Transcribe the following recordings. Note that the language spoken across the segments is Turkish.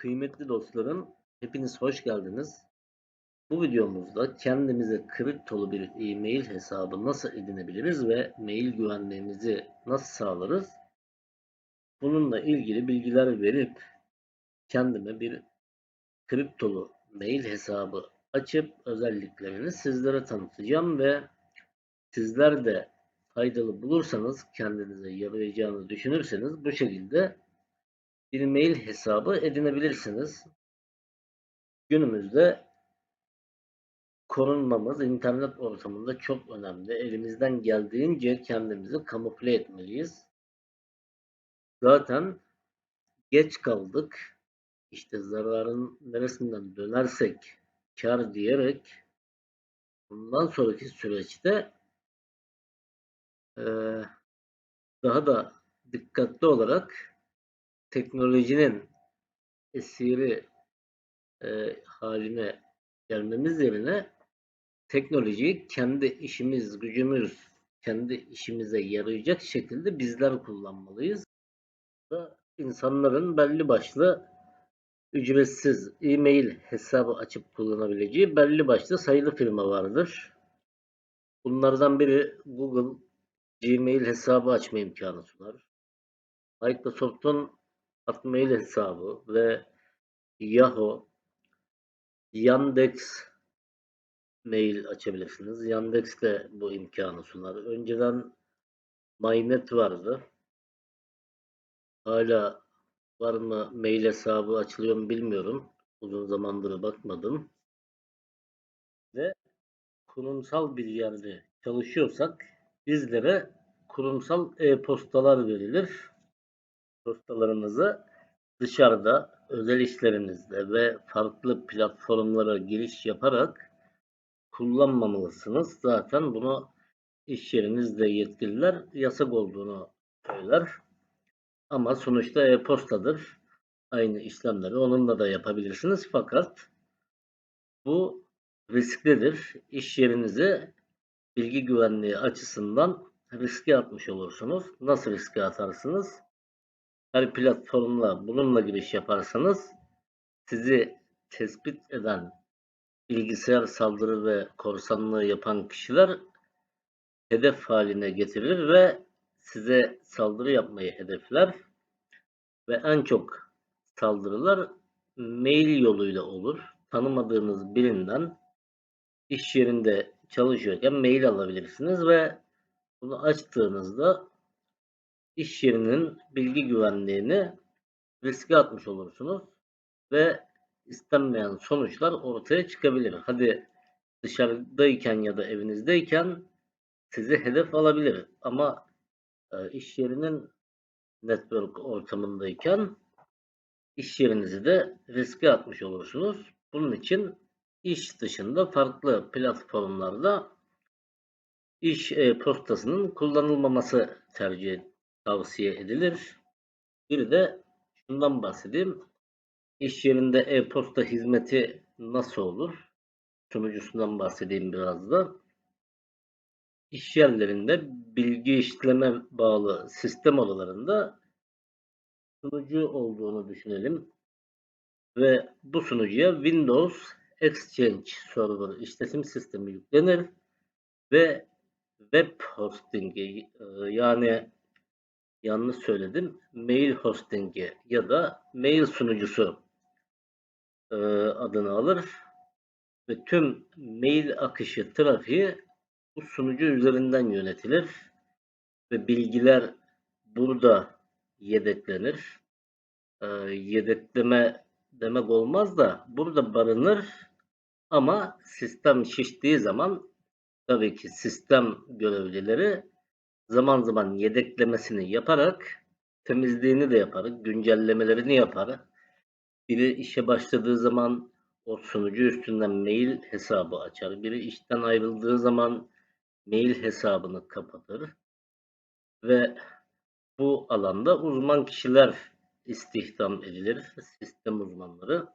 Kıymetli dostlarım, hepiniz hoş geldiniz. Bu videomuzda kendimize kriptolu bir e-mail hesabı nasıl edinebiliriz ve mail güvenliğimizi nasıl sağlarız? Bununla ilgili bilgiler verip kendime bir kriptolu mail hesabı açıp özelliklerini sizlere tanıtacağım ve sizler de faydalı bulursanız kendinize yarayacağını düşünürseniz bu şekilde bir mail hesabı edinebilirsiniz. Günümüzde korunmamız internet ortamında çok önemli. Elimizden geldiğince kendimizi kamufle etmeliyiz. Zaten geç kaldık. İşte zararın neresinden dönersek kar diyerek bundan sonraki süreçte daha da dikkatli olarak teknolojinin esiri e, haline gelmemiz yerine teknolojiyi kendi işimiz, gücümüz, kendi işimize yarayacak şekilde bizler kullanmalıyız. İnsanların belli başlı ücretsiz e-mail hesabı açıp kullanabileceği belli başlı sayılı firma vardır. Bunlardan biri Google Gmail hesabı açma imkanı sunar. Microsoft'un Hotmail hesabı ve Yahoo, Yandex mail açabilirsiniz. Yandex de bu imkanı sunar. Önceden MyNet vardı. Hala var mı mail hesabı açılıyor mu bilmiyorum. Uzun zamandır bakmadım. Ve kurumsal bir yerde çalışıyorsak bizlere kurumsal e-postalar verilir. Postalarımızı dışarıda özel işlerinizde ve farklı platformlara giriş yaparak kullanmamalısınız. Zaten bunu iş yerinizde yetkililer yasak olduğunu söyler. Ama sonuçta e-postadır. Aynı işlemleri onunla da yapabilirsiniz. Fakat bu risklidir. İş yerinizi bilgi güvenliği açısından riske atmış olursunuz. Nasıl riske atarsınız? Her platformla bununla giriş yaparsanız sizi tespit eden bilgisayar saldırı ve korsanlığı yapan kişiler hedef haline getirir ve size saldırı yapmayı hedefler ve en çok saldırılar mail yoluyla olur. Tanımadığınız birinden iş yerinde çalışıyorken mail alabilirsiniz ve bunu açtığınızda iş yerinin bilgi güvenliğini riske atmış olursunuz ve istenmeyen sonuçlar ortaya çıkabilir. Hadi dışarıdayken ya da evinizdeyken sizi hedef alabilir ama e, iş yerinin network ortamındayken iş yerinizi de riske atmış olursunuz. Bunun için iş dışında farklı platformlarda iş e, postasının kullanılmaması tercih tavsiye edilir. Bir de şundan bahsedeyim. İş yerinde e-posta hizmeti nasıl olur? Sunucusundan bahsedeyim biraz da. İş yerlerinde bilgi işleme bağlı sistem odalarında sunucu olduğunu düşünelim. Ve bu sunucuya Windows Exchange Server işletim sistemi yüklenir ve web hosting'i yani yanlış söyledim. Mail hosting'i ya da mail sunucusu e, adını alır ve tüm mail akışı trafiği bu sunucu üzerinden yönetilir ve bilgiler burada yedeklenir. E, yedekleme demek olmaz da burada barınır ama sistem şiştiği zaman tabii ki sistem görevlileri zaman zaman yedeklemesini yaparak temizliğini de yapar, güncellemelerini yapar. Biri işe başladığı zaman o sunucu üstünden mail hesabı açar. Biri işten ayrıldığı zaman mail hesabını kapatır. Ve bu alanda uzman kişiler istihdam edilir, sistem uzmanları.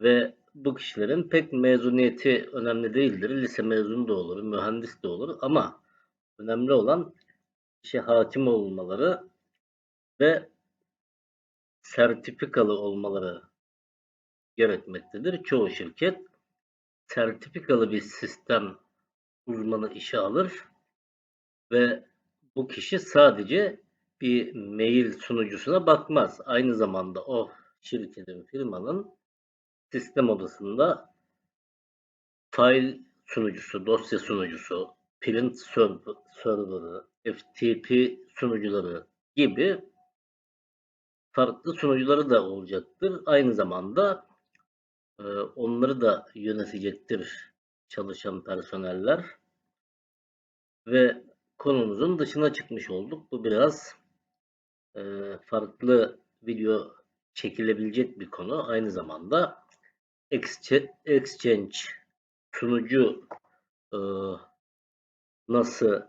Ve bu kişilerin pek mezuniyeti önemli değildir. Lise mezunu da olur, mühendis de olur ama önemli olan işe hakim olmaları ve sertifikalı olmaları gerekmektedir. Çoğu şirket sertifikalı bir sistem uzmanı işe alır ve bu kişi sadece bir mail sunucusuna bakmaz. Aynı zamanda o şirketin, firmanın sistem odasında file sunucusu, dosya sunucusu, print server, server'ı, FTP sunucuları gibi farklı sunucuları da olacaktır. Aynı zamanda e, onları da yönetecektir çalışan personeller. Ve konumuzun dışına çıkmış olduk. Bu biraz e, farklı video çekilebilecek bir konu. Aynı zamanda Exchange sunucu e, nasıl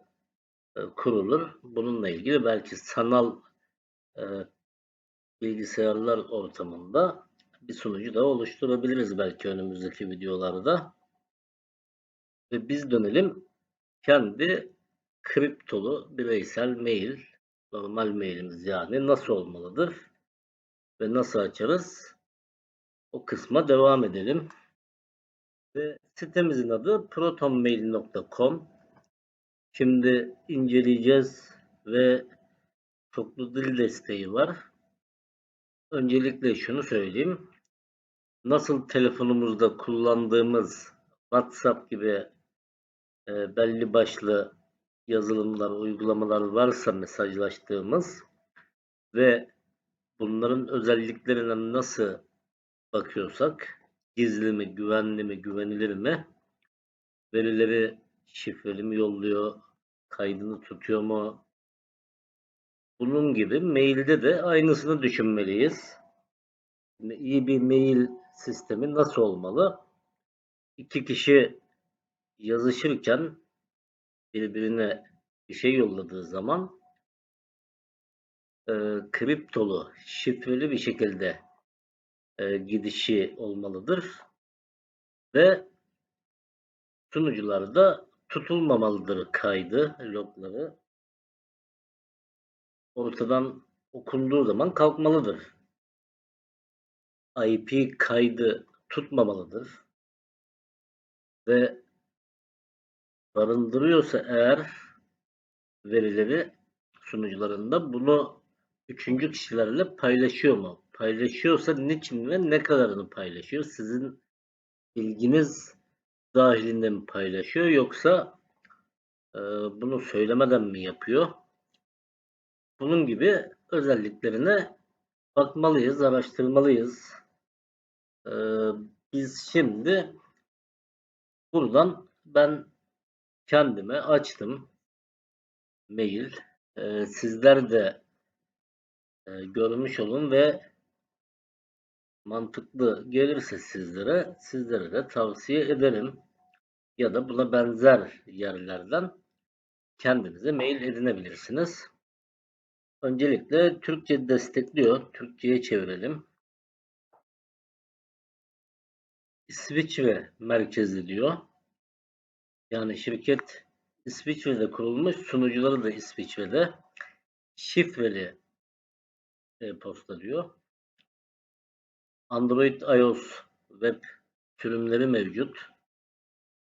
e, kurulur? Bununla ilgili belki sanal e, bilgisayarlar ortamında bir sunucu da oluşturabiliriz belki önümüzdeki videolarda. Ve biz dönelim kendi kriptolu bireysel mail, normal mailimiz yani nasıl olmalıdır ve nasıl açarız? O kısma devam edelim. Ve sitemizin adı protonmail.com. Şimdi inceleyeceğiz ve çoklu dil desteği var. Öncelikle şunu söyleyeyim. Nasıl telefonumuzda kullandığımız WhatsApp gibi e, belli başlı yazılımlar, uygulamalar varsa mesajlaştığımız ve bunların özelliklerine nasıl bakıyorsak gizli mi, güvenli mi, güvenilir mi, verileri şifreli mi yolluyor, kaydını tutuyor mu, bunun gibi mailde de aynısını düşünmeliyiz. Şimdi iyi bir mail sistemi nasıl olmalı? İki kişi yazışırken birbirine bir şey yolladığı zaman e, kriptolu, şifreli bir şekilde e, gidişi olmalıdır. Ve sunucularda tutulmamalıdır kaydı, logları. Ortadan okunduğu zaman kalkmalıdır. IP kaydı tutmamalıdır. Ve barındırıyorsa eğer verileri sunucularında bunu üçüncü kişilerle paylaşıyor mu? Paylaşıyorsa niçin ve ne kadarını paylaşıyor? Sizin bilginiz dahilinde mi paylaşıyor yoksa e, bunu söylemeden mi yapıyor? Bunun gibi özelliklerine bakmalıyız, araştırmalıyız. Ee, biz şimdi buradan ben kendime açtım mail. Ee, sizler de e, görmüş olun ve mantıklı gelirse sizlere, sizlere de tavsiye ederim. Ya da buna benzer yerlerden kendinize mail edinebilirsiniz. Öncelikle Türkçe destekliyor. Türkçe'ye çevirelim. İsviçre merkezli diyor. Yani şirket İsviçre'de kurulmuş, sunucuları da İsviçre'de. Şifreli e-posta diyor. Android, iOS web sürümleri mevcut.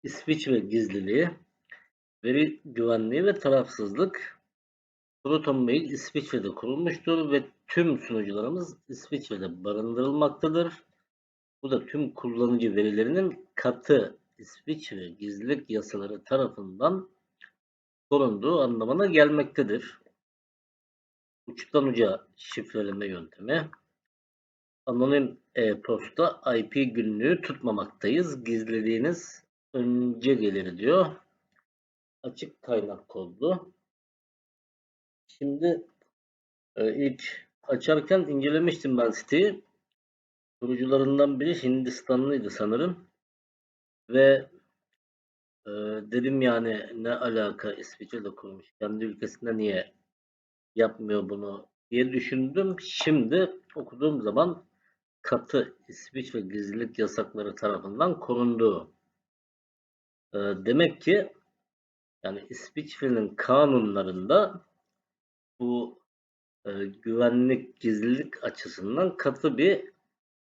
İsviçre gizliliği, veri güvenliği ve tarafsızlık Protonmail İsviçre'de kurulmuştur ve tüm sunucularımız İsviçre'de barındırılmaktadır. Bu da tüm kullanıcı verilerinin katı İsviçre gizlilik yasaları tarafından korunduğu anlamına gelmektedir. Uçtan uca şifreleme yöntemi. Anonim e-posta IP günlüğü tutmamaktayız. Gizlediğiniz önce gelir diyor. Açık kaynak kodlu. Şimdi e, ilk açarken incelemiştim ben siteyi. Kurucularından biri Hindistanlıydı sanırım. Ve e, dedim yani ne alaka İsviçre'de kurmuş. Kendi ülkesinde niye yapmıyor bunu diye düşündüm. Şimdi okuduğum zaman katı İsviçre gizlilik yasakları tarafından korunduğu. E, demek ki yani İsviçre'nin kanunlarında bu e, güvenlik, gizlilik açısından katı bir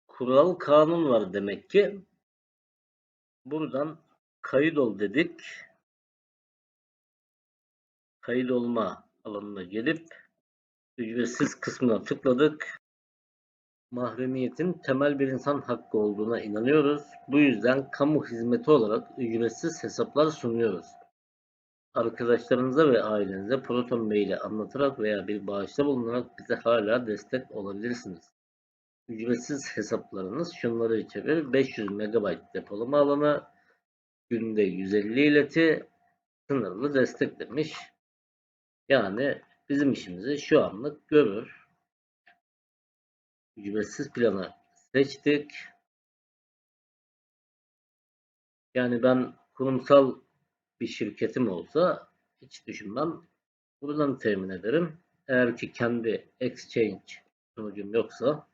kural kanun var demek ki. Buradan kayıt ol dedik. Kayıt olma alanına gelip ücretsiz kısmına tıkladık. Mahremiyetin temel bir insan hakkı olduğuna inanıyoruz. Bu yüzden kamu hizmeti olarak ücretsiz hesaplar sunuyoruz. Arkadaşlarınıza ve ailenize Proton Mail'i anlatarak veya bir bağışta bulunarak bize hala destek olabilirsiniz. Ücretsiz hesaplarınız şunları içerir. 500 MB depolama alanı, günde 150 ileti, sınırlı destek demiş. Yani bizim işimizi şu anlık görür. Ücretsiz planı seçtik. Yani ben kurumsal bir şirketim olsa hiç düşünmem. Buradan temin ederim. Eğer ki kendi exchange sunucum yoksa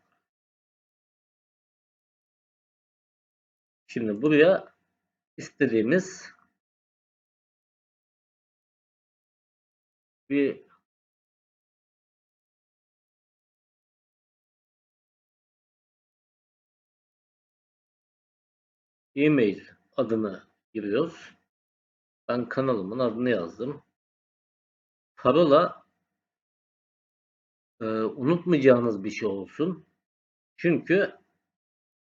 şimdi buraya istediğimiz bir e-mail adını giriyoruz. Ben kanalımın adını yazdım. Parola e, unutmayacağınız bir şey olsun. Çünkü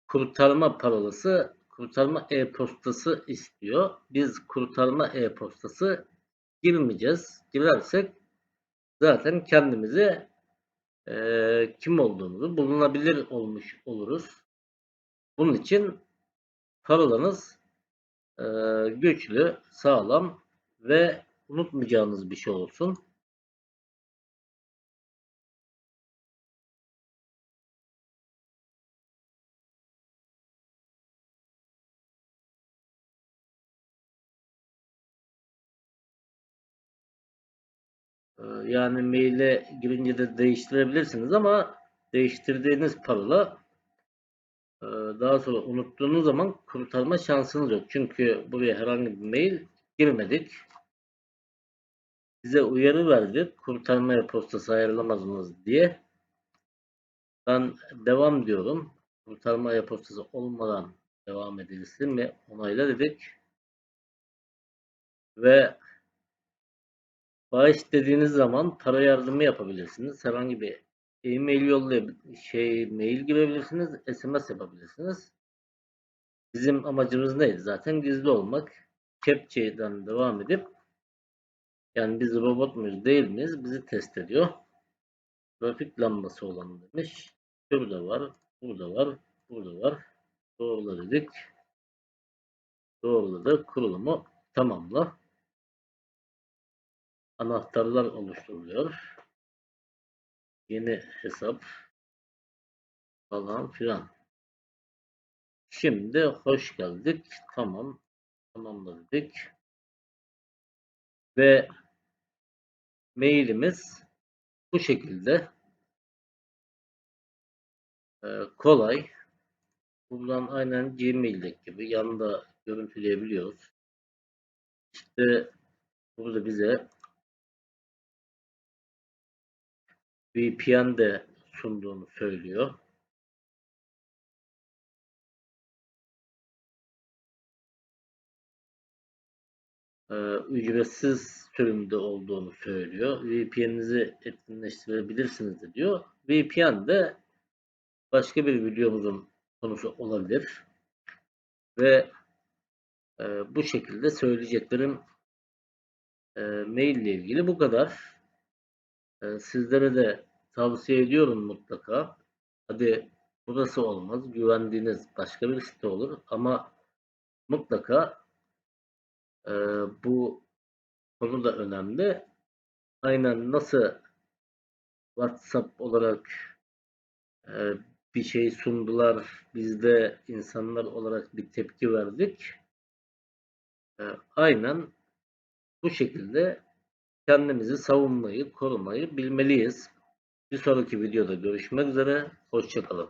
kurtarma parolası kurtarma e-postası istiyor. Biz kurtarma e-postası girmeyeceğiz. Girersek zaten kendimizi e, kim olduğumuzu bulunabilir olmuş oluruz. Bunun için parolanız e, güçlü, sağlam ve unutmayacağınız bir şey olsun. Ee, Yani maile girince de değiştirebilirsiniz ama değiştirdiğiniz parola e, daha sonra unuttuğunuz zaman kurtarma şansınız yok. Çünkü buraya herhangi bir mail girmedik. Bize uyarı verdi. Kurtarma postası ayarlamadınız diye. Ben devam diyorum. Kurtarma postası olmadan devam edilsin ve onayla dedik. Ve Bağış dediğiniz zaman para yardımı yapabilirsiniz. Herhangi bir e-mail yollayıp şey mail girebilirsiniz, SMS yapabilirsiniz. Bizim amacımız neydi? Zaten gizli olmak. Captcha'dan devam edip yani biz robot muyuz değil miyiz? Bizi test ediyor. Trafik lambası olan demiş. Şurada var, burada var, burada var. Doğrula dedik. Doğruladı. Kurulumu tamamla anahtarlar oluşturuluyor. Yeni hesap falan filan. Şimdi hoş geldik. Tamam. Tamamladık. Ve mailimiz bu şekilde ee, kolay. Buradan aynen Gmail'deki gibi yanında görüntüleyebiliyoruz. İşte burada bize VPN de sunduğunu söylüyor. Ee, ücretsiz sürümde olduğunu söylüyor. VPN'inizi etkinleştirebilirsiniz de diyor. VPN de başka bir videomuzun konusu olabilir. Ve e, bu şekilde söyleyeceklerim e, mail ile ilgili bu kadar. E, sizlere de tavsiye ediyorum mutlaka. Hadi burası olmaz. Güvendiğiniz başka bir site olur. Ama mutlaka e, bu konu da önemli. Aynen nasıl WhatsApp olarak e, bir şey sundular. Biz de insanlar olarak bir tepki verdik. E, aynen bu şekilde kendimizi savunmayı, korumayı bilmeliyiz. Bir sonraki videoda görüşmek üzere. Hoşçakalın.